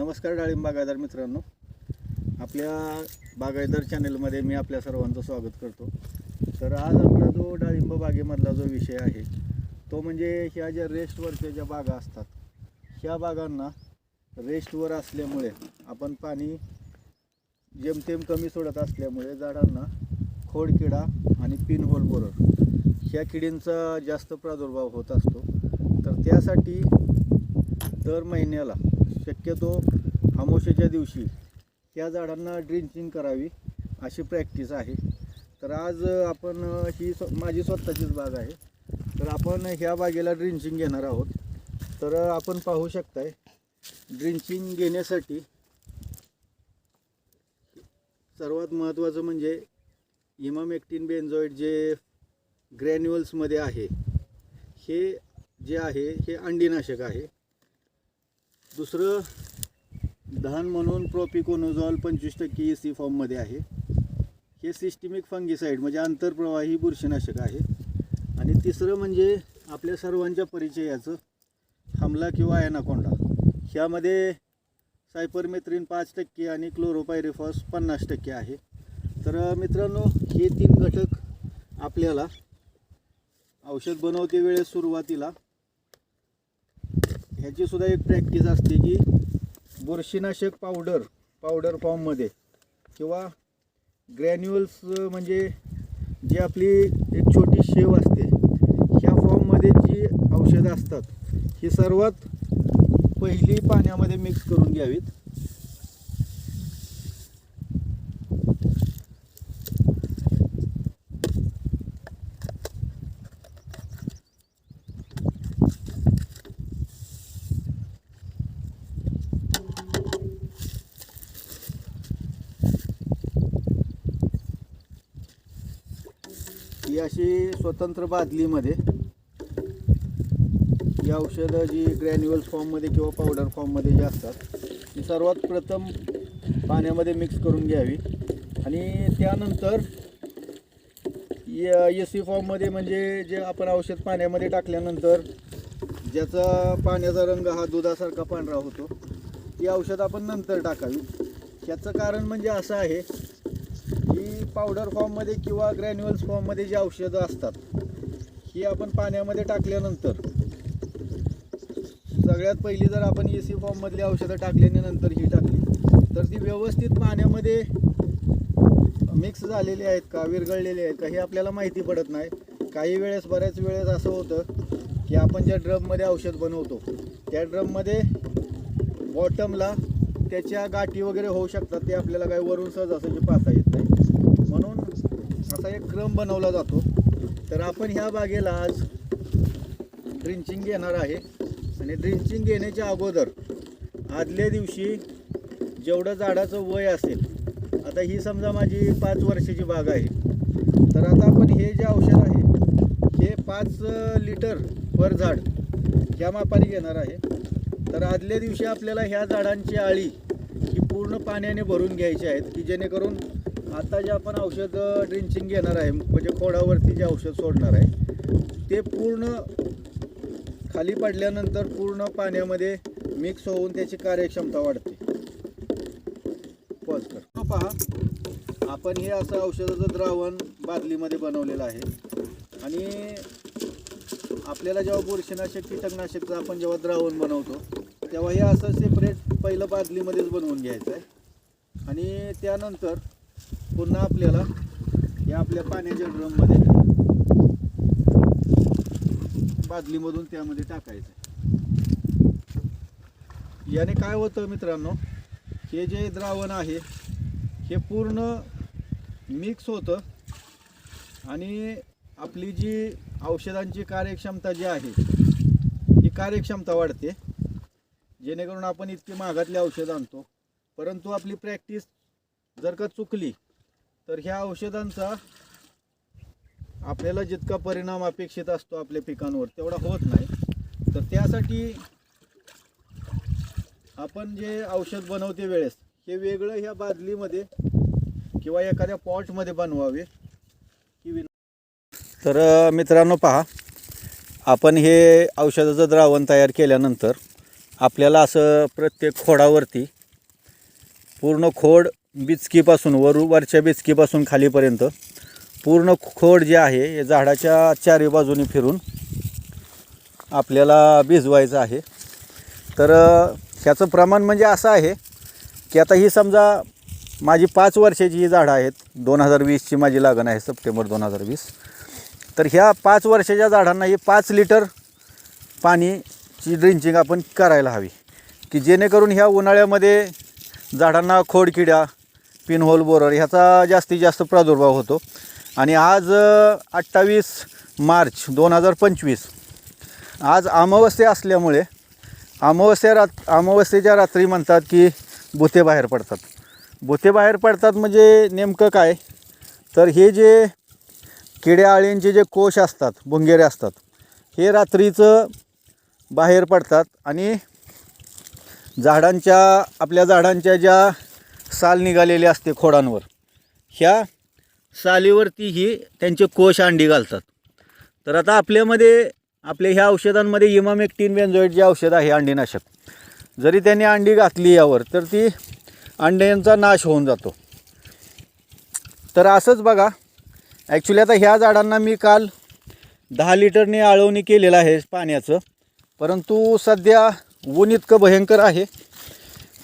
नमस्कार डाळिंब बागायदार मित्रांनो. आपल्या बागायदार चॅनलमध्ये मी आपल्या सर्वांचं स्वागत करतो. तर आज आपला जो डाळिंब बागेमधला जो विषय आहे तो म्हणजे ह्या ज्या रेस्टवरच्या ज्या बागा असतात ह्या बागांना रेस्टवर असल्यामुळे आपण पाणी जेमतेम कमी सोडत असल्यामुळे झाडांना खोडकिडा आणि पिनहोल बोरर ह्या किडींचा जास्त प्रादुर्भाव होत असतो. तर त्यासाठी दर महिन्याला शक्यतो अमावस्येच्या दिवशी त्या झाडांना ड्रिंचिंग करावी अशी प्रॅक्टिस आहे. तर आज आपण ही स्व माझी स्वतःचीच बाग आहे. तर आपण ह्या बागेला ड्रिंचिंग घेणार आहोत. तर आपण पाहू शकताय ड्रिंचिंग घेण्यासाठी सर्वात महत्त्वाचं म्हणजे इमामेक्टिन बेन्झॉइड जे ग्रॅन्युअल्समध्ये आहे हे जे आहे हे अंडीनाशक आहे. दुसरं दहन म्हणून प्रोपिकोनोझॉल पंचवीस टक्के ई सी फॉर्ममध्ये आहे. हे सिस्टिमिक फंगिसाईड म्हणजे आंतरप्रवाही बुरशीनाशक आहे. आणि तिसरं म्हणजे आपल्या सर्वांच्या परिचयाचं हमला किंवा ॲनाकोंडा. ह्यामध्ये सायपरमेथ्रिन पाच टक्के आणि क्लोरोपायरिफॉस पन्नास टक्के आहे. तर मित्रांनो हे तीन घटक आपल्याला औषध बनवते वेळेस सुरुवातीला. ह्याची सुद्धा एक प्रॅक्टिस असते की बुरशीनाशक पावडर पावडर फॉर्ममध्ये किंवा ग्रॅन्युअल्स म्हणजे जी आपली एक छोटी शेव असते ह्या फॉर्ममध्ये जी औषधं असतात ही सर्वात पहिली पाण्यामध्ये मिक्स करून घ्यावीत. ही अशी स्वतंत्र बादलीमध्ये ही औषधं जी ग्रॅन्युअल्स फॉर्ममध्ये किंवा पावडर फॉर्ममध्ये जी असतात ती सर्वात प्रथम पाण्यामध्ये मिक्स करून घ्यावी. आणि त्यानंतर ए सी फॉर्ममध्ये म्हणजे जे आपण औषध पाण्यामध्ये टाकल्यानंतर ज्याचा पाण्याचा रंग हा दुधासारखा पांढरा होतो ती औषध आपण नंतर टाकावी. ह्याचं कारण म्हणजे असं आहे पावडर फॉर्ममध्ये किंवा ग्रॅन्युअल्स फॉर्ममध्ये जी औषधं असतात ही आपण पाण्यामध्ये टाकल्यानंतर सगळ्यात पहिली जर आपण ए सी फॉर्ममधली औषधं टाकल्याने नंतर ही टाकली तर ती व्यवस्थित पाण्यामध्ये मिक्स झालेली आहेत का विरघळलेली आहेत का हे आपल्याला माहिती पडत नाही. काही वेळेस बऱ्याच वेळेस असं होतं की आपण ज्या ड्रममध्ये औषध बनवतो त्या ड्रममध्ये बॉटमला त्याच्या गाठी वगैरे होऊ शकतात ते आपल्याला काही वरून सहज असं जे पाहता येत नाही. असा एक क्रम बनवला जातो. तर आपण ह्या बागेला आज ड्रिंचिंग घेणार आहे. आणि ड्रिंचिंग घेण्याच्या अगोदर आदल्या दिवशी जेवढं झाडाचं वय असेल आता ही समजा माझी पाच वर्षाची बाग आहे. तर आता आपण हे जे औषध आहे हे पाच लिटर पर झाड ह्या मापाने घेणार आहे. तर आदल्या दिवशी आपल्याला ह्या झाडांची आळी ही पूर्ण पाण्याने भरून घ्यायची आहेत की जेणेकरून आता जे आपण औषध ड्रिंचिंग घेणार आहे म्हणजे खोडावरती जे औषध सोडणार आहे ते पूर्ण खाली पडल्यानंतर पूर्ण पाण्यामध्ये मिक्स होऊन त्याची कार्यक्षमता वाढते. पॉज कर. पहा आपण हे असं औषधाचं द्रावण बादलीमध्ये बनवलेलं आहे. आणि आपल्याला जेव्हा बुरशीनाशक कीटकनाशकचं आपण जेव्हा द्रावण बनवतो तेव्हा हे असं सेपरेट पहिलं बादलीमध्येच बनवून घ्यायचं आहे. आणि त्यानंतर पुन्हा आपल्याला या आपल्या पाण्याच्या ड्रममध्ये बादलीमधून त्यामध्ये टाकायचं याने काय होतं मित्रांनो हे जे द्रावण आहे हे पूर्ण मिक्स होतं आणि आपली जी औषधांची कार्यक्षमता जी आहे ही कार्यक्षमता वाढते. जेणेकरून आपण इतकी महागातले औषध आणतो परंतु आपली प्रॅक्टिस जर का चुकली तर ह्या औषधांचा आपल्याला जितका परिणाम अपेक्षित असतो आपल्या पिकांवर तेवढा होत नाही. तर त्यासाठी आपण जे औषध बनवते वेळेस हे वेगळं ह्या बादलीमध्ये किंवा एखाद्या पॉटमध्ये बनवावे. की तर मित्रांनो पहा आपण हे औषधाचं द्रावण तयार केल्यानंतर आपल्याला असं प्रत्येक खोडावरती पूर्ण खोड बिचकीपासून वर वरच्या बिचकीपासून खालीपर्यंत पूर्ण खोड जे आहे हे झाडाच्या चारी बाजूनी फिरून आपल्याला भिजवायचं आहे. तर ह्याचं प्रमाण म्हणजे असं आहे की आता ही समजा माझी पाच वर्षाची ही झाडं आहेत दोन हजार वीसची माझी लागण आहे सप्टेंबर दोन हजार वीस. तर ह्या पाच वर्षाच्या झाडांना ही पाच लिटर पाणीची ड्रिंचिंग आपण करायला हवी की जेणेकरून ह्या उन्हाळ्यामध्ये झाडांना खोडकिड्या पिनहोल बोरर ह्याचा जास्तीत जास्त प्रादुर्भाव होतो. आणि आज अठ्ठावीस मार्च दोन हजार पंचवीस आज अमावस्या असल्यामुळे अमावस्या रात अमावस्येच्या रात्री म्हणतात की भुते बाहेर पडतात. भुते बाहेर पडतात म्हणजे नेमकं काय? तर हे जे किड्या आळींचे जे कोश असतात भुंगेरे असतात हे रात्रीचं बाहेर पडतात आणि झाडांच्या आपल्या झाडांच्या ज्या साल निघालेली असते खोडांवर. ह्या सालीवरती ही त्यांचे कोश अंडी घालतात. तर आता आपल्यामध्ये आपल्या ह्या औषधांमध्ये इमामेक्टिन बेन्झोइड जे औषध आहे अंडीनाशक जरी त्यांनी अंडी घातली यावर तर ती अंड्यांचा नाश होऊन जातो. तर असंच बघा ॲक्च्युली आता ह्या झाडांना मी काल दहा लिटरने आळवणी केलेलं आहे पाण्याचं परंतु सध्या ऊन इतकं भयंकर आहे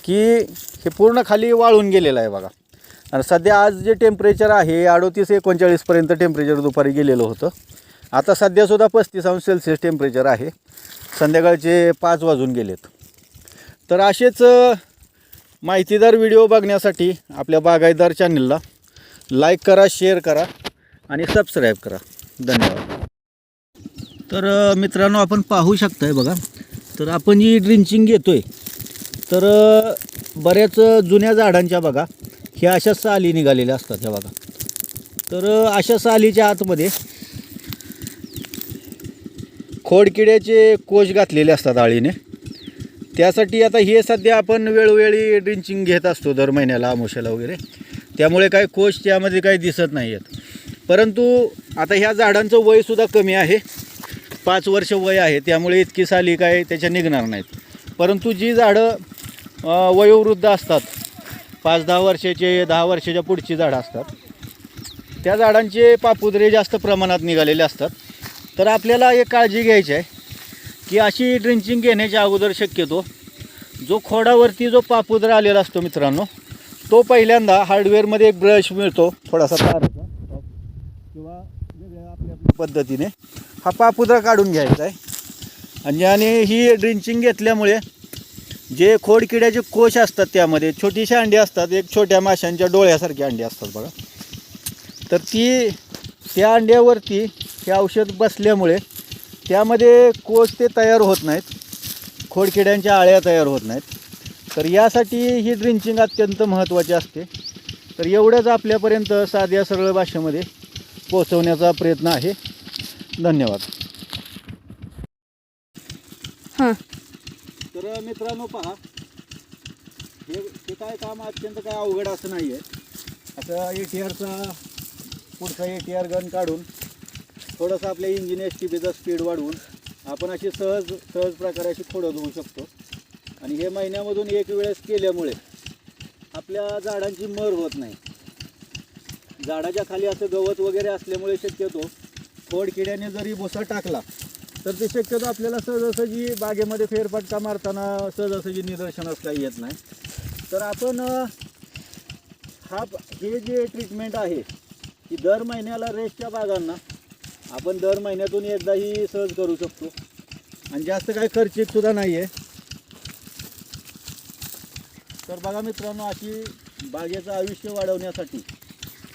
की हे पूर्ण खाली वाळून गेलेलं आहे बघा. आणि सध्या आज जे टेम्परेचर आहे अडोतीस एकोणचाळीसपर्यंत टेम्परेचर दुपारी गेलेलं होतं. आता सध्यासुद्धा पस्तीस अंश सेल्सिअस टेम्परेचर आहे. संध्याकाळचे पाच वाजून गेलेत. तर असेच माहितीदार व्हिडिओ बघण्यासाठी आपल्या बागायतदार चॅनलला लाईक करा शेअर करा आणि सबस्क्राईब करा. धन्यवाद. तर मित्रांनो आपण पाहू शकताय बघा. तर आपण जी ड्रिंचिंग घेतो आहे तर बऱ्याच जुन्या झाडांच्या बघा ह्या अशा साली निघालेल्या असतात ह्या बघा. तर अशा सालीच्या आतमध्ये खोडकिड्याचे कोश घातलेले असतात आळीने. त्यासाठी आता हे सध्या आपण वेळोवेळी ड्रिंचिंग घेत असतो दर महिन्याला आमोशाला वगैरे. त्यामुळे काही कोश त्यामध्ये काही दिसत नाही आहेत परंतु आता ह्या झाडांचं वयसुद्धा कमी आहे. पाच वर्ष वय आहे त्यामुळे इतकी साली काय त्याच्या निघणार नाहीत. परंतु जी झाडं वयोवृद्ध असतात. पाच दहा वर्षाचे दहा वर्षाच्या पुढची झाडं असतात. त्या झाडांचे पापुद्रे जास्त प्रमाणात निघालेले असतात. तर आपल्याला एक काळजी घ्यायची आहे की अशी ड्रिंचिंग घेण्याच्या अगोदर शक्यतो जो खोडावरती जो पापुद्रा आलेला असतो मित्रांनो तो पहिल्यांदा हार्डवेअरमध्ये एक ब्रश मिळतो थोडासा ताराचा किंवा वेगळ्या आपल्या आपल्या पद्धतीने हा पापुद्रा काढून घ्यायचा आहे. आणि आणि ही ड्रिंचिंग घेतल्यामुळे जे खोडकिड्याचे कोश असतात त्यामध्ये छोटीशी अंडी असतात एक छोट्या माशांच्या डोळ्यासारखी अंडी असतात बघा. तर ती त्या अंड्यावरती हे औषध बसल्यामुळे त्यामध्ये कोश ते तयार होत नाहीत खोडकिड्यांच्या आळ्या तयार होत नाहीत. तर यासाठी ही ड्रिंचिंग अत्यंत महत्त्वाची असते. तर एवढंच आपल्यापर्यंत साध्या सरळ भाषेमध्ये पोचवण्याचा प्रयत्न आहे. धन्यवाद. हां. मित्रांनो पहा. हे हे काय काम अत्यंत काय अवघड असं नाही आहे आता ए टी आरचा पुढचा ए टी आर गन काढून थोडंसं आपल्या इंजिन एस टी बीचा स्पीड वाढवून आपण अशी सहज सहज प्रकारे अशी खोडं धुवू शकतो. आणि हे महिन्यामधून एक वेळेस केल्यामुळे आपल्या झाडांची मर होत नाही. झाडाच्या खाली असं गवत वगैरे असल्यामुळे शक्यतो खोडकिड्याने जरी भुसा टाकला तर ते शक्यतो आपल्याला सहजासहजी बागेमध्ये फेरफटका मारताना सहजासहजी निदर्शनास काही येत नाही. तर आपण हा हे जे ट्रीटमेंट आहे की दर महिन्याला रेस्टच्या बागांना आपण दर महिन्यातून एकदा ही सहज करू शकतो. आणि जास्त काही खर्चिक सुद्धा नाही आहे तर बघा मित्रांनो अशी बागेचं आयुष्य वाढवण्यासाठी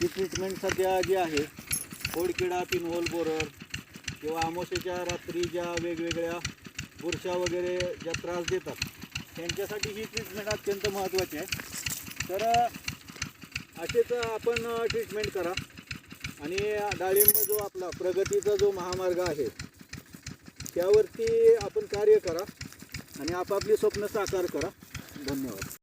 ही ट्रीटमेंट सध्या जी आहे खोडकिडा पिनहोल बोरर किंवा आमोशेच्या रात्री ज्या वेगवेगळ्या बुरशा वगैरे ज्या त्रास देतात त्यांच्यासाठी ही ट्रीटमेंट अत्यंत महत्त्वाची आहे. तर असेच आपण ट्रीटमेंट करा. आणि डाळिंब जो आपला प्रगतीचा जो महामार्ग आहे त्यावरती आपण कार्य करा. आणि आपापली स्वप्न साकार करा. धन्यवाद.